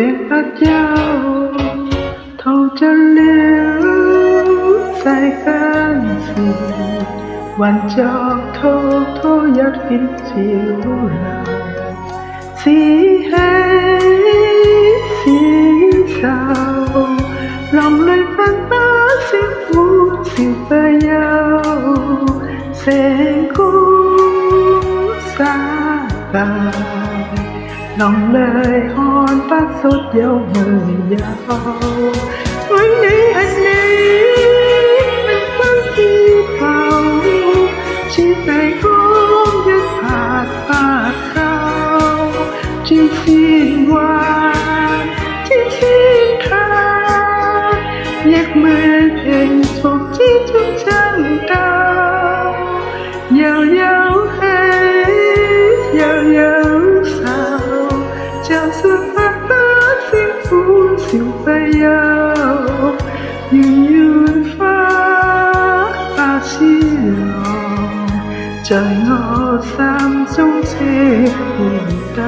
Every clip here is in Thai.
เป็นพระเจ้าเท่าจะเลี้ยวใจกันสิวันจอกโทษโทษยัดหินจิวเราสีแห ลองเลยหอนปัดสุดเดียวมือยาววันนี้อันนี้มันฟังที่เฝ้าชีวิตในก้มยึดผาดปากเขาที่สิ้นหว 在我心中遮掩家。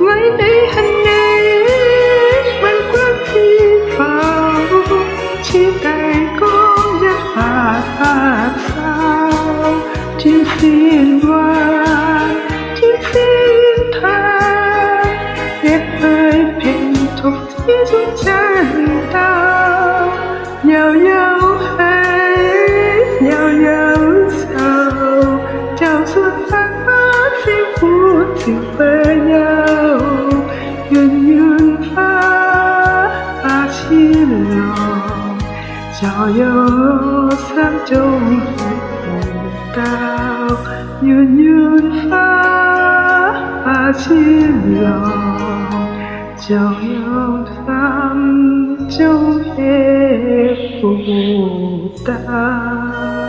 为你幸心会忧，远远花花稀落，悄山中夜雨。远远花花稀落，悄山中夜雨打。